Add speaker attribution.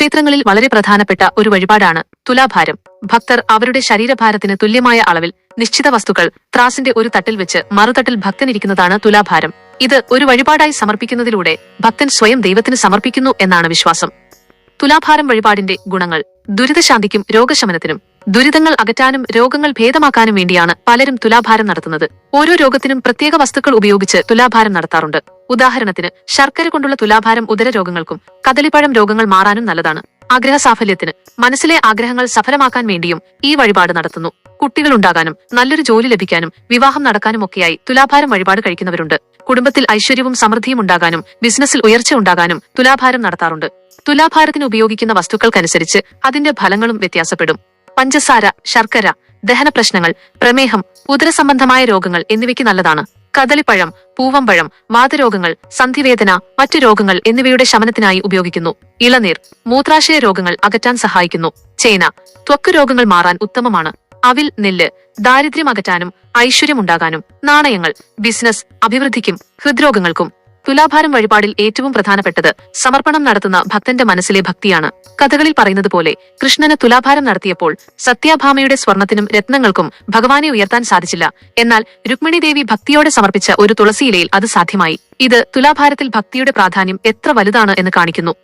Speaker 1: ക്ഷേത്രങ്ങളിൽ വളരെ പ്രധാനപ്പെട്ട ഒരു വഴിപാടാണ് തുലാഭാരം. ഭക്തർ അവരുടെ ശരീരഭാരത്തിന് തുല്യമായ അളവിൽ നിശ്ചിത വസ്തുക്കൾ ത്രാസിന്റെ ഒരു തട്ടിൽ വെച്ച് മറുതട്ടിൽ ഭക്തനിരിക്കുന്നതാണ് തുലാഭാരം. ഇത് ഒരു വഴിപാടായി സമർപ്പിക്കുന്നതിലൂടെ ഭക്തൻ സ്വയം ദൈവത്തിന് സമർപ്പിക്കുന്നു എന്നാണ് വിശ്വാസം. തുലാഭാരം വഴിപാടിന്റെ ഗുണങ്ങൾ ദുരിതശാന്തിക്കും രോഗശമനത്തിനും ദുരിതങ്ങൾ അകറ്റാനും രോഗങ്ങൾ ഭേദമാക്കാനും വേണ്ടിയാണ് പലരും തുലാഭാരം നടത്തുന്നത്. ഓരോ രോഗത്തിനും പ്രത്യേക വസ്തുക്കൾ ഉപയോഗിച്ച് തുലാഭാരം നടത്താറുണ്ട്. ഉദാഹരണത്തിന് ശർക്കര കൊണ്ടുള്ള തുലാഭാരം ഉദരരോഗങ്ങൾക്കും കദളിപ്പഴം രോഗങ്ങൾ മാറാനും നല്ലതാണ്. ആഗ്രഹ സാഫല്യത്തിന് മനസ്സിലെ ആഗ്രഹങ്ങൾ സഫലമാക്കാൻ വേണ്ടിയും ഈ വഴിപാട് നടത്തുന്നു. കുട്ടികൾ ഉണ്ടാകാനും നല്ലൊരു ജോലി ലഭിക്കാനും വിവാഹം നടക്കാനും ഒക്കെയായി തുലാഭാരം വഴിപാട് കഴിക്കുന്നവരുണ്ട്. കുടുംബത്തിൽ ഐശ്വര്യവും സമൃദ്ധിയും ഉണ്ടാകാനും ബിസിനസ്സിൽ ഉയർച്ച ഉണ്ടാകാനും തുലാഭാരം നടത്താറുണ്ട്. തുലാഭാരത്തിന് ഉപയോഗിക്കുന്ന വസ്തുക്കൾക്കനുസരിച്ച് അതിന്റെ ഫലങ്ങളും വ്യത്യാസപ്പെടും. പഞ്ചസാര ശർക്കര ദഹന പ്രശ്നങ്ങൾ പ്രമേഹം ഉദരസംബന്ധമായ രോഗങ്ങൾ എന്നിവയ്ക്ക് നല്ലതാണ്. കദളിപ്പഴം പൂവമ്പഴം വാതരോഗങ്ങൾ സന്ധിവേദന മറ്റു രോഗങ്ങൾ എന്നിവയുടെ ശമനത്തിനായി ഉപയോഗിക്കുന്നു. ഇളനീർ മൂത്രാശയ രോഗങ്ങൾ അകറ്റാൻ സഹായിക്കുന്നു. ചേന ത്വക്ക് രോഗങ്ങൾ മാറാൻ ഉത്തമമാണ്. അവിൽ നെല്ല് ദാരിദ്ര്യം അകറ്റാനും ഐശ്വര്യമുണ്ടാകാനും നാണയങ്ങൾ ബിസിനസ് അഭിവൃദ്ധിക്കും ഹൃദ്രോഗങ്ങൾക്കും. തുലാഭാരം വഴിപാടിൽ ഏറ്റവും പ്രധാനപ്പെട്ടത് സമർപ്പണം നടത്തുന്ന ഭക്തന്റെ മനസ്സിലെ ഭക്തിയാണ്. കഥകളിൽ പറയുന്നത് പോലെ കൃഷ്ണന് തുലാഭാരം നടത്തിയപ്പോൾ സത്യാഭാമയുടെ സ്വർണത്തിനും രത്നങ്ങൾക്കും ഭഗവാനെ ഉയർത്താൻ സാധിച്ചില്ല. എന്നാൽ രുക്മിണി ദേവി ഭക്തിയോടെ സമർപ്പിച്ച ഒരു തുളസിയിലയിൽ അത് സാധ്യമായി. ഇത് തുലാഭാരത്തിൽ ഭക്തിയുടെ പ്രാധാന്യം എത്ര വലുതാണ് എന്ന് കാണിക്കുന്നു.